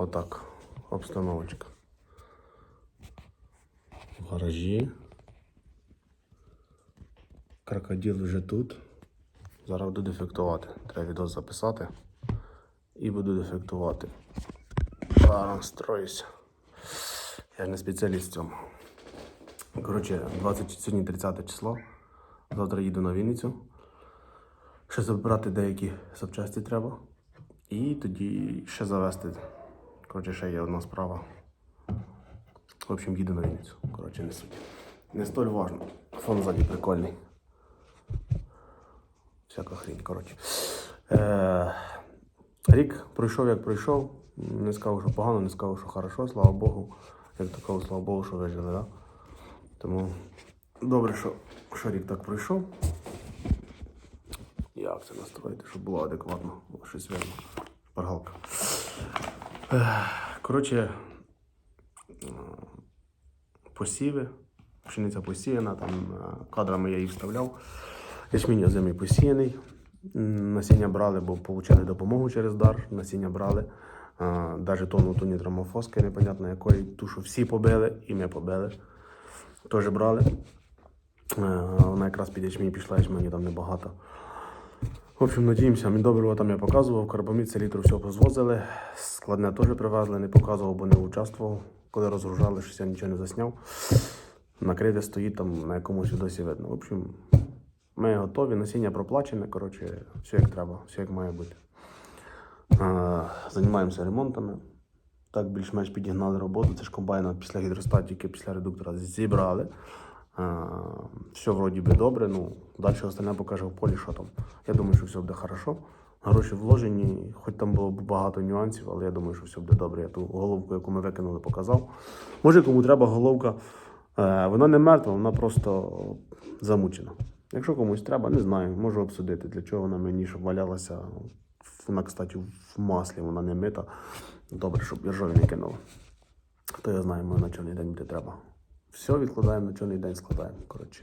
Отак. Обстановочка. В гаражі. Крокодил вже тут. Зараз буду дефектувати. Треба відео записати. І буду дефектувати. Зараз строюся. Я не спеціаліст в цьому. Коротше, 20, сьогодні 30 число. Завтра їду на Вінницю. Ще забрати деякі запчасті треба. І тоді ще завести. Коротше, ще є одна справа. В общем, їду на Вінницю. Коротше, не суть. Не столь важно. Фон ззаді прикольний. Всяка хрінь, коротше. Е, рік пройшов, як пройшов. Не сказав, що погано, не сказав, що хорошо, слава Богу. Як такого, слава Богу, що вижили, да? Тому добре, що, що рік так пройшов. Як це настроїти, щоб було адекватно, щось видно. Паргалка. Коротше, е, посіви. Пшениця посіяна, там е, кадрами я їх вставляв. Ячмінь озимий посіяний. Насіння брали, бо отримали допомогу через дар. Насіння брали. Навіть тонну ту нітромофоски, непонятно якої, ту, що всі побили, і ми побили. Теж брали. Е, Вона якраз під ячмінь пішла, ячмені там небагато. В общем, надіємося, міндобриво там я показував, карбамід, селітру все позвозили. Складне теж привезли, не показував, бо не участвував. Коли розгружали, щось я нічого не засняв. Накрите стоїть там на якомусь відосі видно. В общем, ми готові, насіння проплачене, коротше, все як треба, все як має бути. Займаємося ремонтами. Так більш-менш підігнали роботу. Це ж комбайна після гідростатіки, після редуктора зібрали. А, Все вроді би добре. Ну, далі остальне покаже в полі, що там. Я думаю, що все буде хорошо. Гроші вложені, хоч там було багато нюансів, але я думаю, що все буде добре. Я ту головку, яку ми викинули, показав. Може, кому треба головка. Е, Вона не мертва, вона просто замучена. Якщо комусь треба, не знаю, можу обсудити, для чого вона мені щоб валялася. Вона, кстати, в маслі, вона не мита. Добре, щоб іржові не кинула. Хто я знає, може на чорний день буде треба. Все відкладаємо на чорний день, складаємо. Коротше,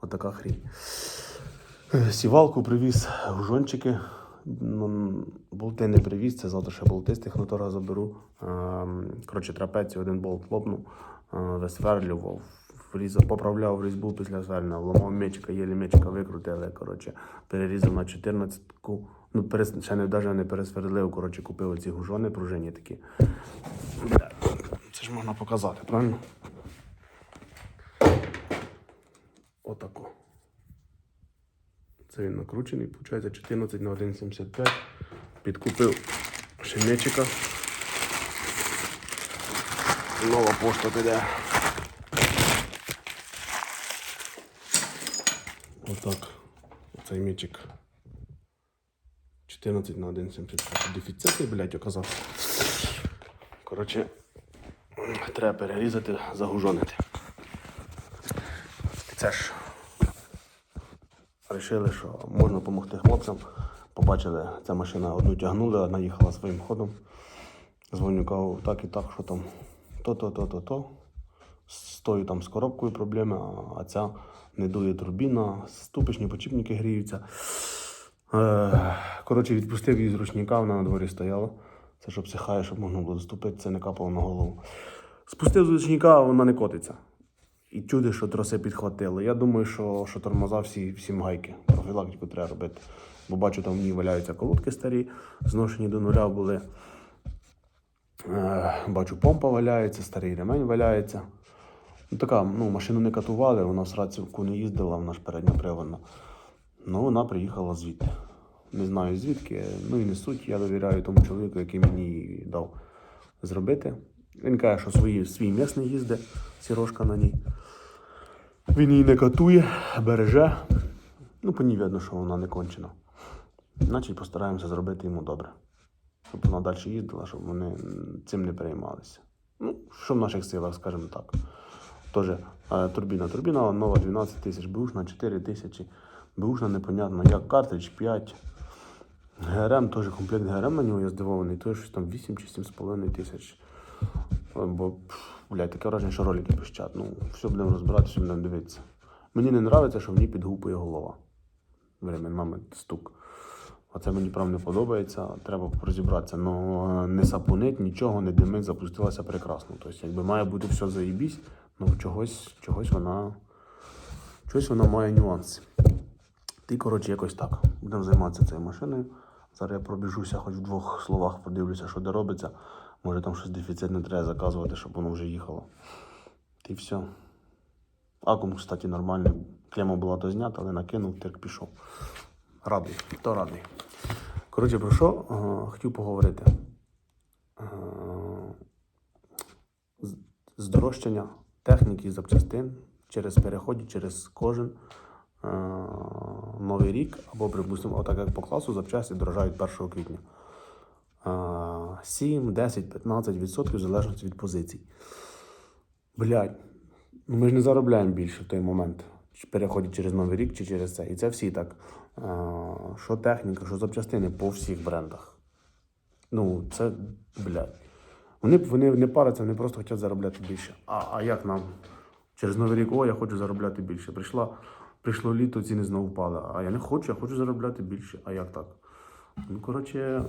отака хрінь. Е, Сівалку привіз гужончики. Ну, болти не привіз, це завтра ще болти з технотора заберу. Ем, Коротше, трапецію один болт лопнув, е, висверлював, врізав, поправляв різьбу після сверлення, вламав мечика, єлі мечика викрутили, коротше, перерізав на 14-ку. Ну, перес... ще не, навіть не пересверлив, коротше, купив оці гужони пружинні такі. Це ж можна показати, правильно? Отако. Це він накручений, виходить 14 на 1,75. Підкупив шинечика. Нова пошта піде. Отак. Оцей мічик. 14 на 1,75. Дефіцитний, блядь, оказався. Коротше, треба перерізати, загужонити. Це ж Рішили, що можна допомогти хлопцям. Побачили, ця машина одну тягнули, одна їхала своїм ходом. Дзвоню, кажу, так і так, що там то-то, то-то, то. З тою там з коробкою проблеми, а- ця не дує турбіна, ступичні почіпники гріються. Е, Коротше, відпустив її з ручника, вона на дворі стояла. Це щоб психає, щоб можна було доступити, це не капало на голову. Спустив з ручника, вона не котиться. І чуди, що троси підхватили. Я думаю, що, що тормоза всі, всі гайки. Профілактику треба робити. Бо бачу, там в ній валяються колодки старі, зношені до нуля були. Е, бачу, помпа валяється, старий ремень валяється. Ну, така, ну, машину не катували, вона в срацівку не їздила, вона ж передньоприводна. Ну, вона приїхала звідти. Не знаю звідки, ну і не суть. Я довіряю тому чоловіку, який мені її дав зробити. Він каже, що свої, свій місний їздить, сірошка на ній. Він її не катує, береже. Ну, по ній видно, що вона не кончена. Значить, постараємося зробити йому добре. Щоб вона далі їздила, щоб вони цим не переймалися. Ну, що в наших силах, скажімо так. Теж е, турбіна. Турбіна нова 12 тисяч, бушна 4 тисячі. Бушна непонятно, як картридж 5. ГРМ теж комплект ГРМ на нього я здивований, щось там 8 чи 7,5 тисяч. Бо, блядь, таке враження, що ролики пищать. Ну, все будемо розбиратися, все будемо дивитися. Мені не подобається, що ній підгупує голова. Времен, мами, стук. Оце мені прям не подобається, треба розібратися. Ну не сапунить, нічого, не димить, запустилася прекрасно. Тобто, якби має бути все заїбісь, ну чогось, чогось вона. Чогось вона має нюанси. Ти, коротше, якось так. Будемо займатися цією машиною. Зараз я пробіжуся, хоч в двох словах подивлюся, що де робиться. Може там щось дефіцитне треба заказувати, щоб воно вже їхало. Ти все. Акум, кстати, нормальний. Клема була то знята, але накинув, тирк пішов. Радий, хто радий. Коротше, про що е, хотів поговорити. Е, здорожчання техніки запчастин через переході, через кожен е, новий рік, або, припустимо, отак як по класу запчасті дорожають 1 квітня. Е, 7, 10, 15% в залежності від позицій. Блядь, ну ми ж не заробляємо більше в той момент, переходять через новий рік чи через це. І це всі так. Що техніка, що запчастини по всіх брендах. Ну, це, блядь. Вони, вони не паряться, вони просто хочуть заробляти більше. А, а як нам? Через новий рік, о, я хочу заробляти більше. Прийшла, прийшло літо, ціни знову впали. А я не хочу, я хочу заробляти більше. А як так? Ну, коротше,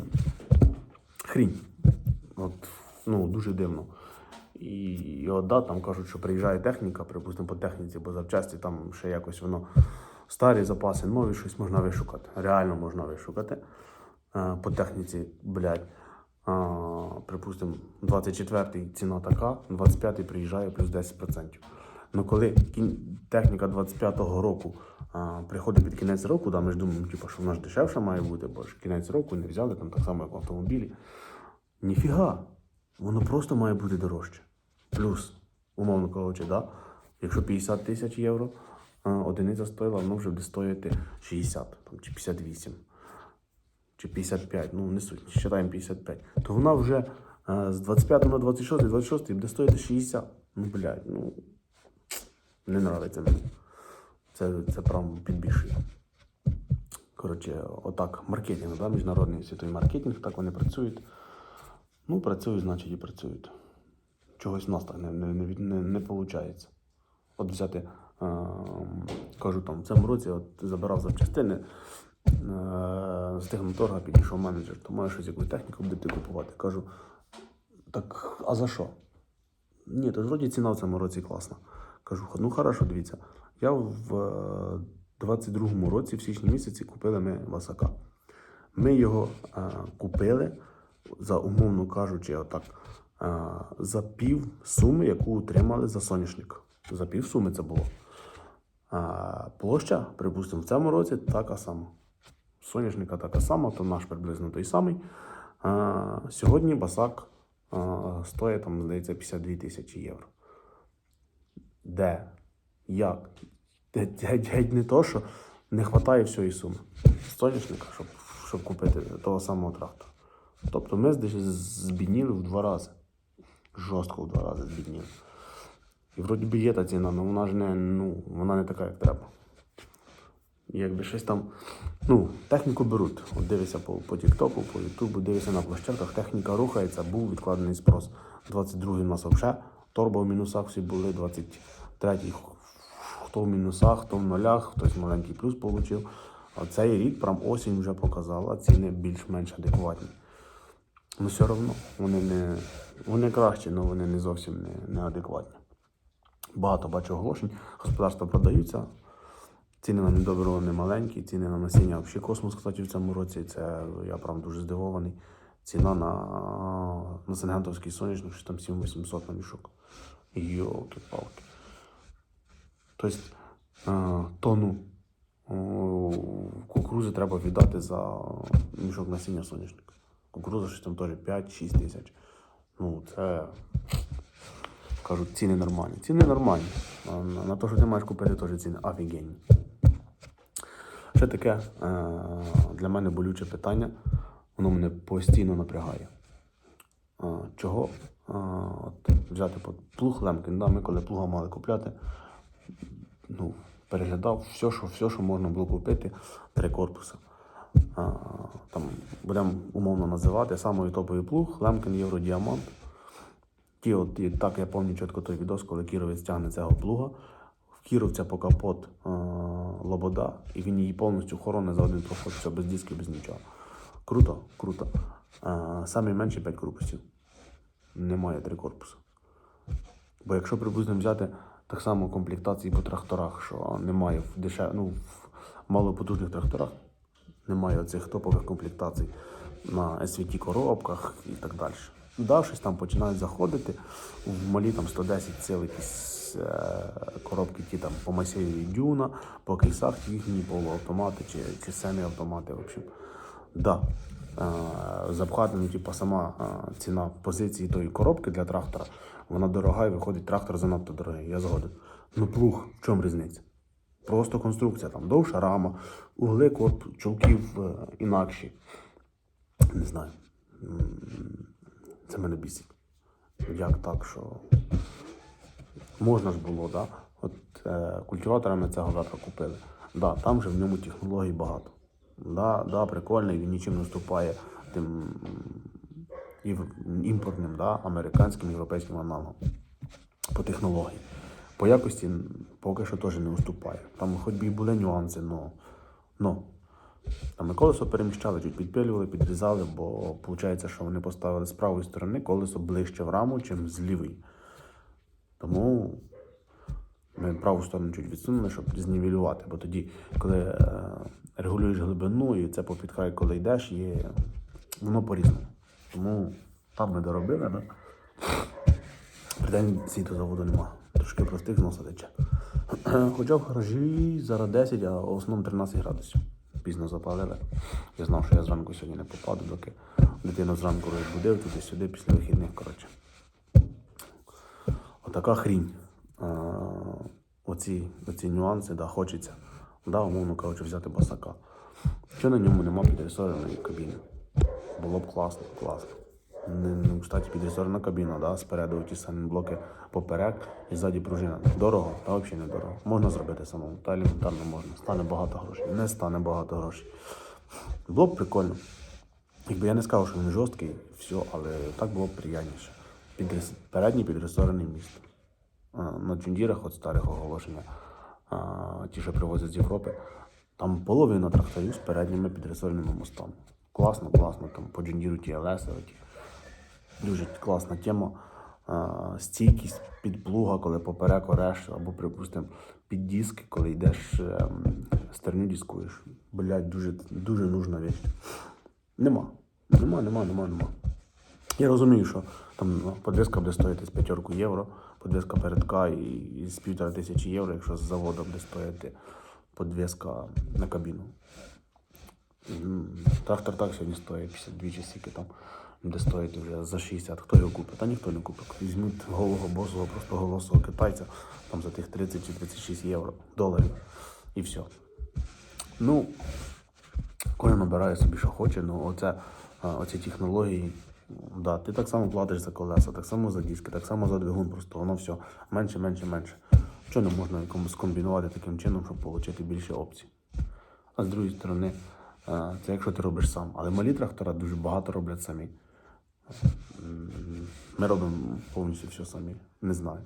хрінь. От, ну, дуже дивно. І, і от, да, там кажуть, що приїжджає техніка, припустимо, по техніці, бо запчасті там ще якось воно старі запаси, нові щось можна вишукати. Реально можна вишукати. Е, по техніці, блядь. Припустимо, 24-й ціна така, 25-й приїжджає плюс 10%. Ну коли техніка 25-го року а, приходить під кінець року, да, ми ж думаємо, типу, що вона ж дешевша має бути, бо ж кінець року не взяли там так само, як в автомобілі. Ніфіга, воно просто має бути дорожче. Плюс, умовно кажучи, да, якщо 50 тисяч євро а, одиниця стоїла, воно вже буде стоїти 60 там, чи 58 чи 55, ну не суть, вважаємо 55, то вона вже е, з 25 на 26, 26 буде стоїти 60. Ну, блядь, ну не нравиться мені. Це, це прям підбільшує. Коротше, отак, маркетинг, да, міжнародний світовий маркетинг, так вони працюють. Ну, працюють, значить і працюють. Чогось в нас так не, не, не, не, виходить. От взяти, е, кажу там, в цьому році от, забирав запчастини, е, з техноторга підійшов менеджер, то маєш щось якусь техніку будете купувати. Кажу, так, а за що? Ні, то вроді ціна в цьому році класна. Кажу, ну хорошо, дивіться. Я в е, 22-му році, в січні місяці, купили ми Васака. Ми його е, купили за умовно кажучи, отак, е, за пів суми, яку отримали за соняшник. За пів суми це було. А площа, припустимо, в цьому році така сама. Соняшника така сама, то наш приблизно той самий. А, сьогодні басак а, стоїть, там, здається, 52 тисячі євро. Де? Як? Геть- не то, що не вистачає всієї суми. Соняшника, щоб, щоб купити того самого трактора. Тобто ми збідніли в два рази. Жорстко в два рази збідніли. І вроді би є та ціна, але вона ж не, ну, вона не така, як треба. Якби щось там. Ну, техніку беруть. От дивишся по, по Тіктоку, по Ютубу, дивишся на площадках, техніка рухається, був відкладений спрос. 22-й у нас взагалі торбо в мінусах всі були, 23-й хто в мінусах, хто в нулях, хтось маленький плюс отримав. А цей рік прям осінь вже показала, ціни більш-менш адекватні. Ну все одно вони не вони кращі, але вони не зовсім не, неадекватні. Багато бачу оголошень, господарства продаються. Ціни на недобро не маленькі, ціни на насіння взагалі космос, кстати, в цьому році. Це я прям дуже здивований. Ціна на, на Сенгентовський сонячник, що там 7800 на мішок. Йолки-палки. Тобто е, тонну кукурузи треба віддати за мішок насіння соняшника. Кукуруза щось там теж 5-6 тисяч. Ну, це кажуть, ціни нормальні. Ціни нормальні. На, те, що ти маєш купити, теж ціни офігенні. Ще таке е, для мене болюче питання. Воно мене постійно напрягає. Е, чого е, от, взяти плуг Лемкін? Да, ми коли плуга мали купляти, ну, переглядав все, що, все, що можна було купити, три корпуси. А, там будемо умовно називати самий топовий плуг, Лемкін Євродіамант. Ті, от, і так я пам'ятаю чітко той відос, коли Кіровець тягне цього плуга. в Кіровця по капот е, лобода, і він її повністю хоронить за один проход, все без дисків, без нічого. Круто, круто. Е, Самі менші 5 корпусів. Немає три корпуси. Бо якщо приблизно взяти так само комплектації по тракторах, що немає в дешев... ну, в малопотужних тракторах, немає оцих топових комплектацій на SVT коробках і так далі. Да, щось там починають заходити. В малі там 110 сил якісь е, коробки, ті там по Масеєві Дюна, по кейсах їхні полуавтомати чи, чи семі-автомати. В общем. Да. Е, запхати, ну, типу, сама е, ціна позиції тої коробки для трактора, вона дорога і виходить трактор занадто дорогий. Я згоден. Ну плуг, в чому різниця? Просто конструкція, там довша рама, угли корпус, чулків е, інакші. Не знаю. Це мене бісить. Як так, що можна ж було, да? От е, культиваторами цього завтра купили. Да, там же в ньому технологій багато. Да, да, прикольний, він нічим не вступає тим імпортним, да, американським, європейським аналогом по технології. По якості поки що теж не уступає. Там хоч би і були нюанси, но, но. Там і колесо переміщали, чуть підпилювали, підрізали, бо виходить, що вони поставили з правої сторони колесо ближче в раму, чим з лівої. Тому ми праву сторону чуть відсунули, щоб знівелювати. Бо тоді, коли е, регулюєш глибину і це край, коли йдеш, є, воно по-різному. Тому там ми доробили, да? Придень світозаводу нема. Трошки простих носа тече. Хоча в гаражі зараз 10, а в основному 13 градусів. Пізно запалили. Я знав, що я зранку сьогодні не попаду, доки дитину зранку розбудив туди-сюди після вихідних, коротше. Отака хрінь. Оці, оці нюанси, да, хочеться. Да, умовно кажучи, взяти басака. Що на ньому нема підресореної кабіни? Було б класно, класно. Ну, кстати, підресорена кабіна, да, спереду ті самі блоки поперек і ззаді пружина. Дорого, та взагалі не дорого. Можна зробити самому, та елементарно можна. Стане багато грошей. Не стане багато грошей. Було б прикольно. Якби я не сказав, що він жорсткий, все, але так було б приємніше. Підрес... Передній підресорений міст. На джундірах от старих оголошення, ті, що привозять з Європи, там половина тракторів з передніми підресореними мостами. Класно, класно, там по джундіру ті Дуже класна тема. Стійкість під плуга, коли поперек ореш, або, припустимо, під диски, коли йдеш ем, стерню дискуєш. Блять, дуже, дуже нужна річ. Нема. Нема, нема, нема, нема. Я розумію, що там ну, подвіска буде стоїти з п'ятерку євро, подвіска передка і, і з півтора тисячі євро, якщо з заводу буде стояти подвіска на кабіну. Трактор так сьогодні стоїть 52 чи скільки там, де стоїть вже за 60. Хто його купить? Та ніхто не купить. Візьмуть голого босого, просто голосового китайця там за тих 30 чи 36 євро доларів. І все. Ну, Кожен обирає собі, що хоче, ну оці технології, да, ти так само платиш за колеса, так само за диски, так само за двигун, просто воно все менше, менше, менше. Що не можна якомусь скомбінувати таким чином, щоб отримати більше опцій. А з другої сторони, це якщо ти робиш сам. Але малі трактора дуже багато роблять самі. Ми робимо повністю все самі. Не знаю.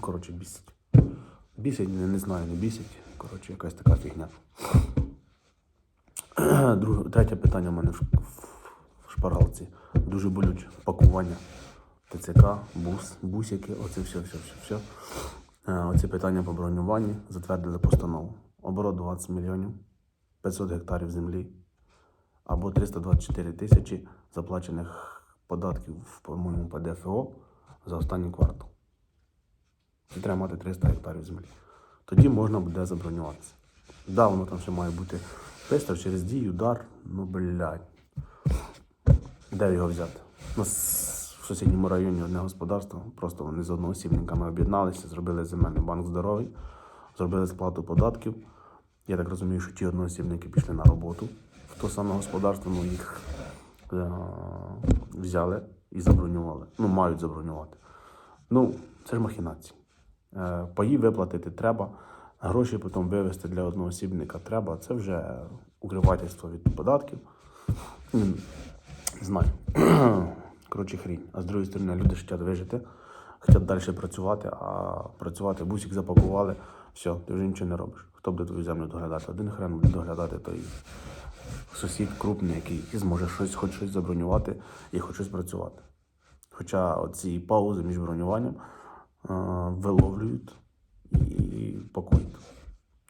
Коротше, бісить. Бісить, не, знаю, не бісить. Коротше, якась така фігня. Друге, третє питання в мене в, шпаргалці. Дуже болюче. Пакування. ТЦК, бус, бусики, оце все, все, все, все. Е, Оці питання по бронюванні затвердили постанову. Оборот 20 мільйонів, 500 гектарів землі або 324 тисячі заплачених податків, по-моєму, по ДФО за останній квартал. І треба мати 300 гектарів землі. Тоді можна буде забронюватися. Да, воно там ще має бути пристав через дію, удар, ну блядь. Де його взяти? У нас в сусідньому районі одне господарство, просто вони з одноосібниками об'єдналися, зробили земельний банк здоровий, зробили сплату податків. Я так розумію, що ті одноосібники пішли на роботу в то саме господарство, ну їх е- взяли і забронювали. Ну, мають забронювати. Ну, це ж махінації. Е, Паї виплатити треба, гроші потім вивезти для одноосібника треба. Це вже укривательство від податків. Не знаю. Коротше, хрінь. А з другої сторони, люди хочуть вижити. хочуть далі працювати, а працювати бусик запакували, все, ти вже нічого не робиш. Хто буде твою землю доглядати? Один хрен буде доглядати той сусід крупний, який зможе щось, хоч щось забронювати і хоч щось працювати. Хоча оці паузи між бронюванням е, виловлюють і пакують.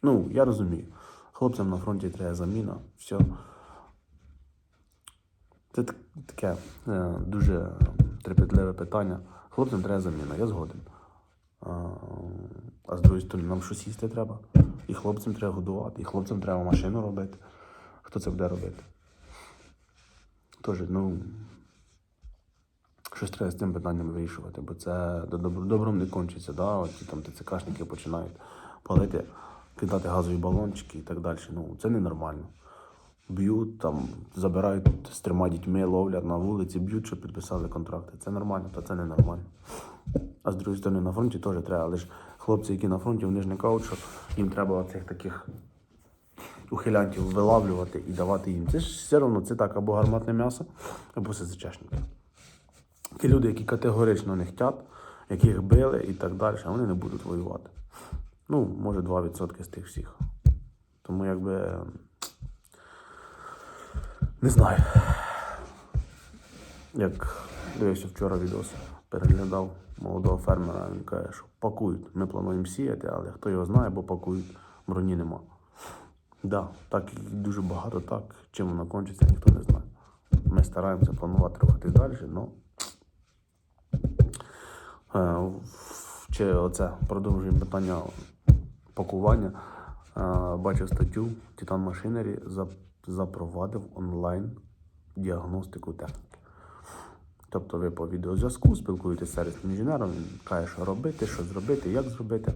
Ну, я розумію. Хлопцям на фронті треба заміна, все. Це таке е, дуже трепетливе питання. Хлопцям треба заміна, я згоден. А, з другої сторони, нам щось їсти треба. І хлопцям треба годувати, і хлопцям треба машину робити. Хто це буде робити? Тож, ну, щось треба з цим питанням вирішувати, бо це добром не кончиться. Да? От там ТЦКшники починають палити, кидати газові балончики і так далі. Ну, це ненормально. Б'ють, там, забирають з трьома дітьми, ловлять на вулиці, б'ють, щоб підписали контракти. Це нормально, та це ненормально. А з другої сторони, на фронті теж треба. Але ж хлопці, які на фронті, вони ж не кажуть, що їм треба цих таких ухилянтів вилавлювати і давати їм. Це ж все одно це так, або гарматне м'ясо, або СЗЧшники. Ті люди, які категорично не хочуть, яких били і так далі, вони не будуть воювати. Ну, може, 2% з тих всіх. Тому якби. Не знаю. Як дивився вчора відос, переглядав молодого фермера, він каже, що пакують. Ми плануємо сіяти, але хто його знає, бо пакують, броні нема. Да, так дуже багато так. Чим воно кончиться, ніхто не знає. Ми стараємося планувати рухатись далі, але Чи оце продовжуємо питання пакування. Е, Бачив статтю Titan Machinery запровадив онлайн діагностику техніки. Тобто ви по відеозв'язку спілкуєтеся з сервісним інженером, він каже, що робити, що зробити, як зробити.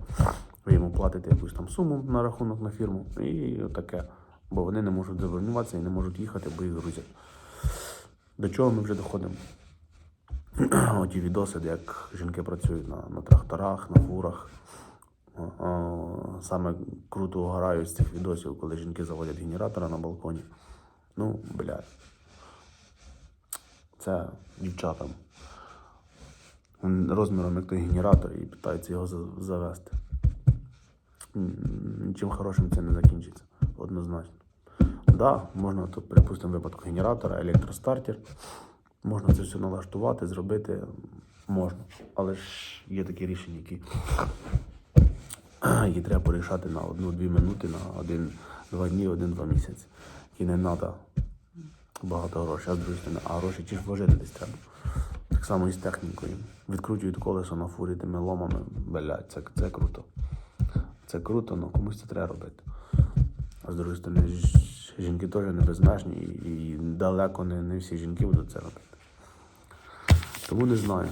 Ви йому платите якусь там суму на рахунок на фірму і таке. Бо вони не можуть забронюватися і не можуть їхати, бо їх грузять. До чого ми вже доходимо? Оті відоси, як жінки працюють на, на тракторах, на фурах. Саме круто угорають з цих відосів, коли жінки заводять генератора на балконі. Ну, блядь. Це дівчатам. М, Розміром як той генератор і питаються його завести. Нічим хорошим це не закінчиться, однозначно. Да, можна тут, припустимо, випадку генератора, електростартер. Можна це все налаштувати, зробити можна. Але ж є такі рішення, які, які треба порішати на одну-дві минути, на один-два дні, один-два місяці. І не треба багато грошей, а з другої сторони, а гроші чи ж вложити десь треба. Так само і з технікою. Відкручують колесо на фурі тими ломами. Блядь, це, це круто. Це круто, але комусь це треба робити. А з другої сторони, жінки теж не безмежні, і, далеко не, не всі жінки будуть це робити. Тому не знаю.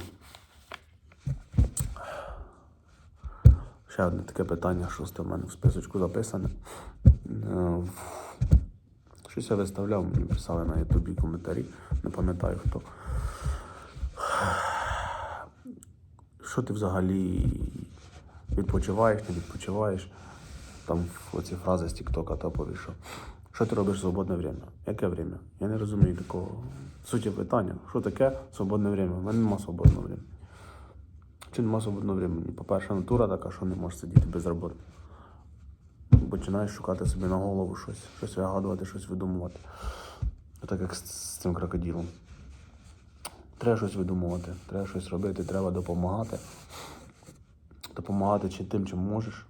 Ще одне таке питання, шосте в мене в списочку записане. Щось я виставляв, мені писали на ютубі коментарі, не пам'ятаю хто. Що ти взагалі відпочиваєш, не відпочиваєш? Там оці фрази з Тіктока топові, що. Що ти робиш в свободне время? Яке время? Я не розумію такого суті питання. Що таке свободне время? У мене нема свободного времени. Чи нема свободного времени? По-перше, натура така, що не можеш сидіти без роботи. Починаєш шукати собі на голову щось, щось вигадувати, щось видумувати. Так як з, з цим крокодилом. Треба щось видумувати, треба щось робити, треба допомагати. Допомагати чи тим, чим можеш.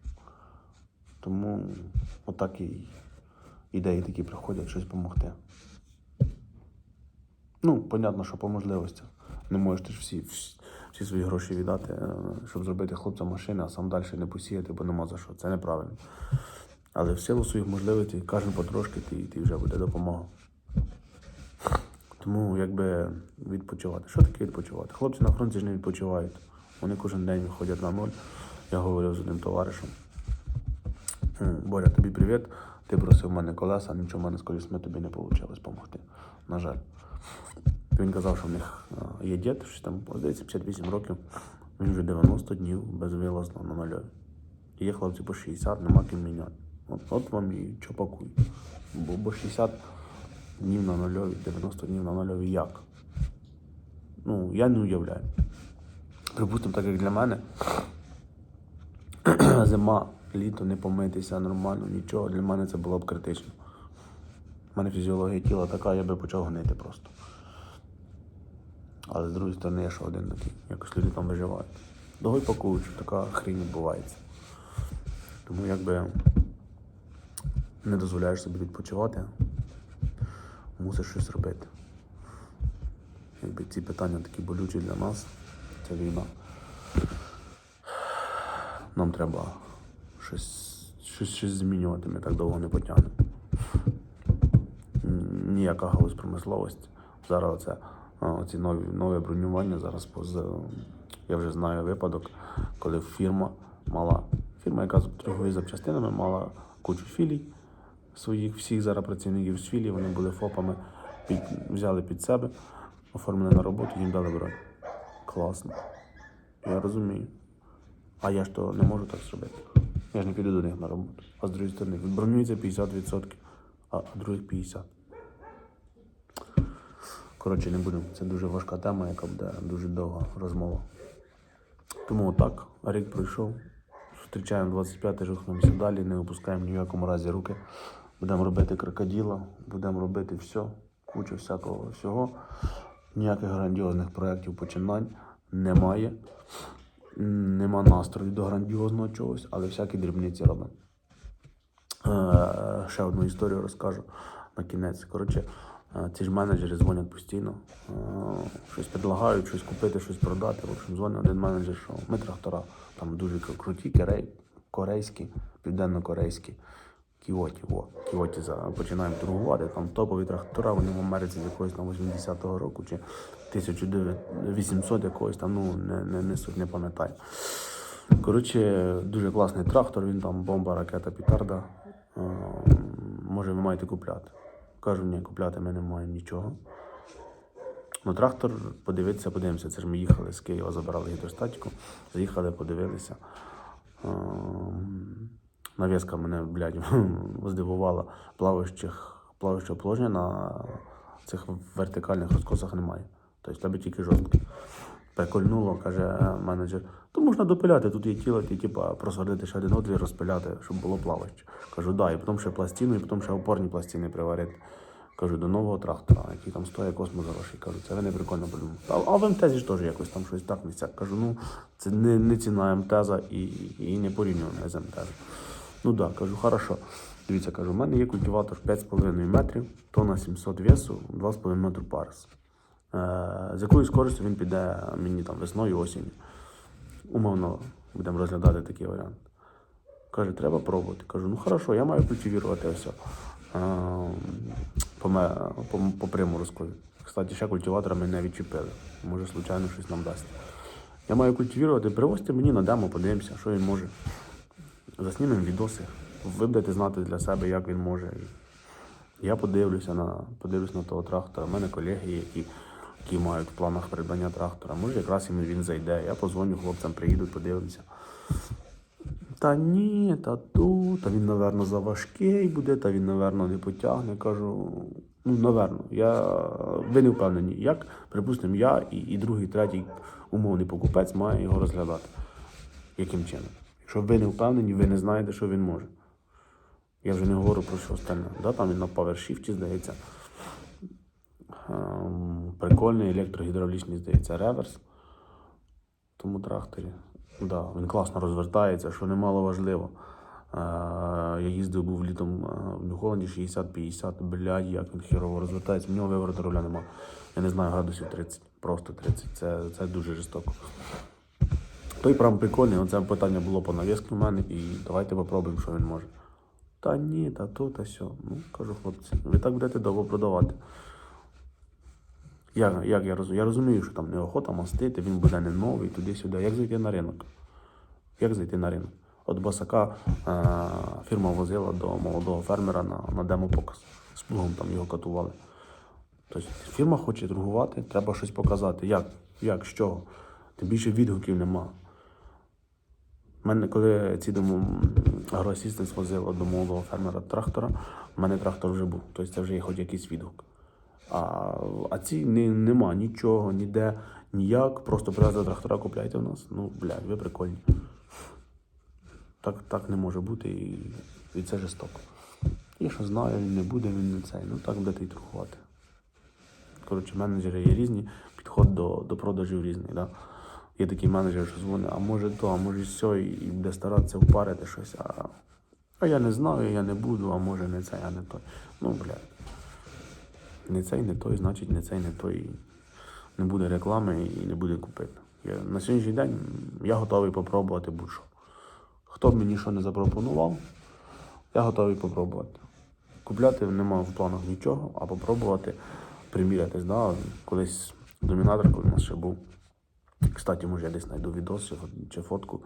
Тому отак і ідеї такі приходять, щось допомогти. Ну, понятно, що по можливостях. Не можеш ти ж всі, всі, свої гроші віддати, е, щоб зробити хлопцям машини, а сам далі не посіяти, бо нема за що. Це неправильно. Але в силу своїх можливостей, кожен потрошки, ти, ти вже буде допомога. Тому якби відпочивати. Що таке відпочивати? Хлопці на фронті ж не відпочивають. Вони кожен день виходять на ноль. Я говорив з одним товаришем. Боря, тобі привіт. Ти просив в мене колеса, нічого в мене з колісми тобі не вийшло допомогти. На жаль. Він казав, що в них е, є дід, що там, здається, 58 років. Він вже 90 днів безвилазно на нульові. Є хлопці по 60, нема ким міняти. От, вам і чопакуй. Бо, бо 60 днів на нульові, 90 днів на нульові як? Ну, я не уявляю. Припустимо, так як для мене, зима, літо, не помитися нормально, нічого, для мене це було б критично. У мене фізіологія тіла така, я би почав гнити просто. Але з другої сторони, я ще один такий, якось люди там виживають. Догой пакують, така хрінь відбувається. Тому якби не дозволяєш собі відпочивати, мусиш щось робити. Якби ці питання такі болючі для нас, ця війна. Нам треба щось, щось, щось змінювати, ми так довго не потягнемо. Ніяка галузь промисловості. Зараз це ці нові, нове бронювання. Зараз поз, я вже знаю випадок, коли фірма мала, фірма, яка торгує запчастинами, мала кучу філій своїх всіх зараз працівників з філій, вони були ФОПами, під, взяли під себе, оформили на роботу, їм дали бронь. Класно. Я розумію. А я ж то не можу так зробити. Я ж не піду до них на роботу. А з другої сторони, відбронюється 50%, а, других 50%. Коротше, не будемо. Це дуже важка тема, яка буде дуже довга розмова. Тому отак, рік пройшов. Зустрічаємо 25 рухаємося далі, не опускаємо в якому разі руки. Будемо робити крокодила, будемо робити все, кучу всякого всього. Ніяких грандіозних проєктів починань немає. Нема настрою до грандіозного чогось, але всякі дрібниці робимо. Е, ще одну історію розкажу на кінець. Коротше, е, ці ж менеджери дзвонять постійно, е, щось предлагають, щось купити, щось продати. В общем, дзвонить один менеджер, що ми трактора, там дуже круті, корей, корейські, південно-корейські. Кіоті, о, Кіоті за, починаємо торгувати. Там топові трактора, вони в Америці з якогось там 80-го року чи 1800 якогось там, ну не, не, не суть, не пам'ятаю. Коротше, дуже класний трактор, він там бомба, ракета, пітарда. Е, Може, ви маєте купляти. Кажу, ні, купляти ми не маємо нічого. Ну, трактор, подивитися, подивимося. Це ж ми їхали з Києва, забирали гідростатику, заїхали, подивилися. Ем, Нав'язка мене, блядь, здивувала. Плаваючих, плаваючого положення на цих вертикальних розкосах немає. Тобто тебе тільки жорстке. Прикольнуло, каже менеджер. То можна допиляти, тут є тіло, ти типа просверлити ще один отвір, розпиляти, щоб було плаваще. Кажу, да, і потім ще пластину, і потім ще опорні пластини приварити. Кажу, до нового трактора, який там стоїть космос грошей. Кажу, це не прикольно придумали. А, в МТЗі ж теж якось там щось так місця. Кажу, ну це не, не ціна МТЗа і, і не порівнювання з МТЗ. Ну да, кажу, хорошо. Дивіться, кажу, у мене є культиватор 5,5 метрів, тонна 700 весу, 2,5 метру парус. Е, з якою скоростю він піде мені там весною, осінню. Умовно будемо розглядати такий варіант. Каже, треба пробувати. Кажу, ну хорошо, я маю культивувати все. Е, по, по, по приморозкові. Кстати, ще культиватора ми не відчепили. Може, случайно щось нам дасть. Я маю культивувати, привозьте мені на демо, подивимося, що він може. Заснімемо відоси. Ви будете знати для себе, як він може. Я подивлюся на, подивлюсь на того трактора. У мене колеги, які, які мають в планах придбання трактора. Може, якраз їм він зайде. Я позвоню хлопцям, приїдуть, подивимося. Та ні, та тут, та він, напевно, заважкий буде, та він, напевно, не потягне. Кажу, ну, напевно, я, ви не впевнені, як, припустимо, я і, і другий, третій умовний покупець має його розглядати. Яким чином? Якщо ви не впевнені, ви не знаєте, що він може. Я вже не говорю про що остальне. Да, там він на PowerShift, здається. Ем, Прикольний електрогідравлічний, здається, реверс. в Тому тракторі. Да, він класно розвертається, що немало важливо. Е, Я їздив був літом е, в Нью-Холланді 60-50, блядь, як він херово розвертається. В нього вивороту руля нема. Я не знаю, градусів 30, просто 30. Це, це дуже жорстоко. Той прям прикольний, оце питання було по нав'язку в мене, і давайте попробуємо, що він може. Та ні, та то, та сьо. Ну, кажу, хлопці, ви так будете довго продавати. Я, як я розумію? Я розумію, що там неохота мастити, він буде не новий, туди-сюди. Як зайти на ринок? Як зайти на ринок? От Басака е, фірма возила до молодого фермера на, на демопоказ. З плугом там його катували. Тобто фірма хоче торгувати, треба щось показати. Як? Як? З чого? Тим більше відгуків нема. У мене, коли ці дому агроасістенс возило до молодого фермера трактора, у мене трактор вже був. Тобто це вже є хоч якийсь відгук. А, а ці не, нема нічого, ніде, ніяк. Просто привезли трактора, купляйте в нас. Ну, блядь, ви прикольні. Так, так не може бути і, і це жорстоко. Я що знаю, він не буде, він не цей. Ну так будете і торгувати. Коротше, менеджери є різні, підход до, до продажів різний. Да? Є такий менеджер, що дзвонить, а може то, а може все, і буде старатися впарити щось. А, а я не знаю, я не буду, а може не це, а не той. Ну, блядь. Не цей, не той, значить не цей, не той. Не буде реклами і не буде купити. Я, на сьогоднішній день я готовий попробувати будь-що. Хто б мені що не запропонував, я готовий попробувати. Купляти нема в планах нічого, а попробувати примірятись. Да? Колись домінатор, коли у нас ще був. Кстати, може я десь знайду відос чи фотку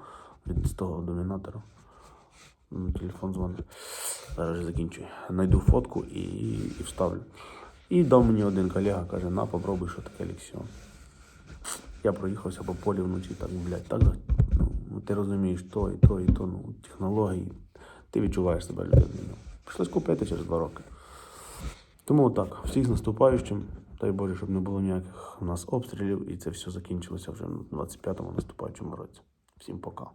від того домінатора. Ну, Телефон дзвонить. Зараз вже закінчую. Найду фотку і, і вставлю. І дав мені один колега, каже, на, попробуй, що таке лексіон. Я проїхався по полі вночі, так, блядь, так, ну, ти розумієш то і то, і то, ну, технології. Ти відчуваєш себе людиною. Ну, Прийшлось купити через два роки. Тому так, всіх з наступаючим. Дай Боже, щоб не було ніяких у нас обстрілів, і це все закінчилося вже в 25-му наступаючому році. Всім пока.